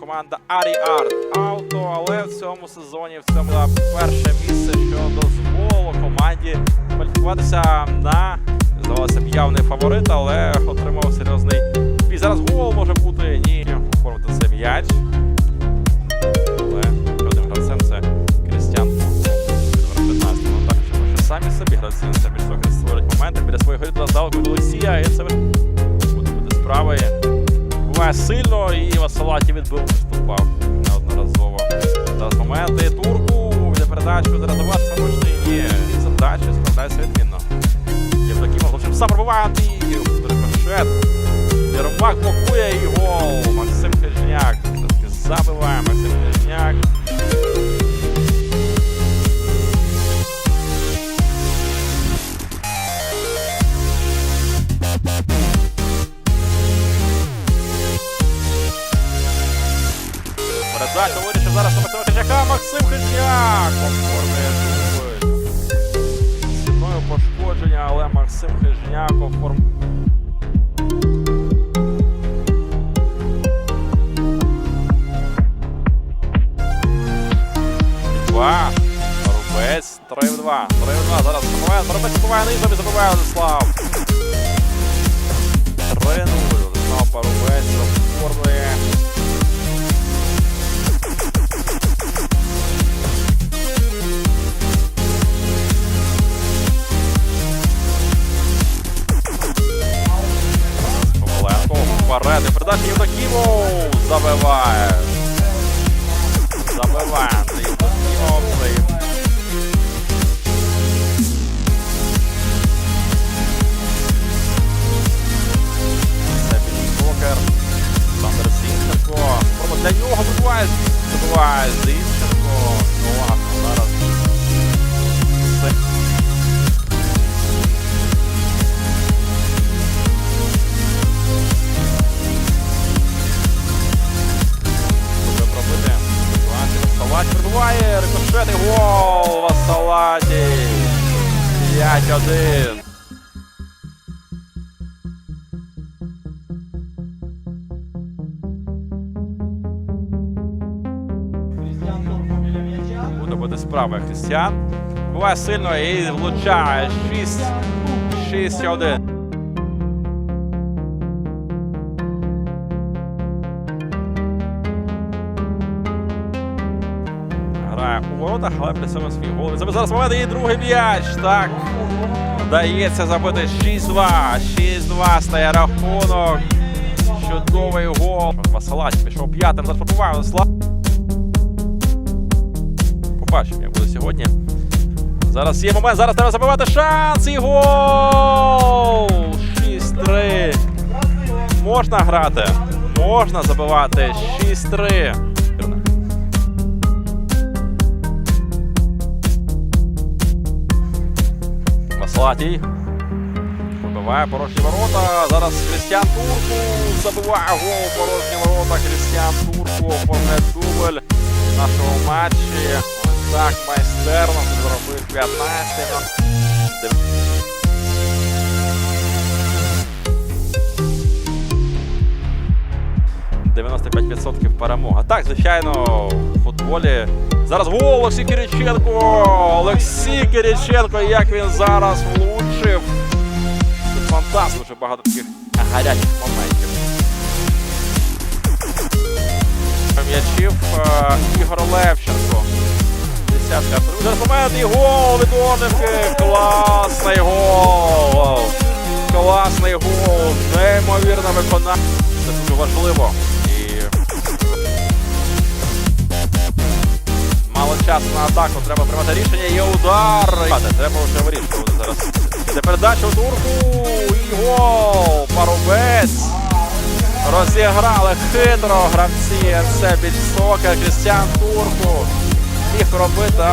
команда Аріарт Ауто, але в цьому сезоні в цьому перше місце, що дозволило команді кваліфікуватися на здавалося б явний фаворит, але отримав серйозний бій. Зараз гол може бути. Ні, оформити це м'яч. Але одним гравцем це Крістіан Номер 15. Ну так, що самі собі гравці це більш трохи створюють моменти біля своєї гри від Олексія, і це буде справи. Буває сильно і Василаті відбив, виступав неодноразово. Зараз моменти турку для передачі зараз самочний. І задачі складається відмінно. Євдокімов зовсім сам пробиває. Рикошет. Єрмак блокує і гол. На Максим Хижняк оформлює. Пошкодження, але Максим Хижняк оформ... Два. Рубець. 3 в 2. 3 в 2. Зараз момент. Рубець побиває низом і забиває Владислав. 3-0. Владислав Парубець оформлює. Вперед. І передача Євдокімов забиває. Забиває Андрій Євдокімов. Це. Для нього вибиває. Забиває Зінченко. Васалаті прибуває. Рикошет і гол Васалаті. 5-1. Буде справа Християн. Буває сильно і влучає 6 6-1. Грає у воротах, але при цьому свій гол. Забив зараз момент і другий м'яч. Так. Вдається забити 6-2. 6-2 стає рахунок. Чудовий гол. Василач пішов п'ятим. Владислав. Побачимо, як буде сьогодні. Зараз є момент, зараз треба забивати шанс і гол! 6-3. Можна грати. Можна забивати. 6-3. Маслатій. Вибиває порожні ворота. Зараз Крістіан Турку забиває гол порожні ворота. Крістіан Турку оформляє дубль в нашому матчі. Ось так майстерно зробив 15. Дев- 95% перемога. Так, звичайно, в футболі. Зараз гол Олексій Кириченко. Олексій Кириченко, як він зараз влучив. Це фантаст, дуже багато таких гарячих моментів. М'ячів е, Ігор Левченко. Десятка. Зараз момент і гол від Орнівки. Класний гол. Класний гол. Неймовірне виконання. Це дуже важливо. На атаку. Треба приймати рішення. Є удар. Треба вже вирішувати зараз. Це передача у турку. І гол. Парубець. Розіграли хитро гравці. Це Крістіан Турку. Міг робити.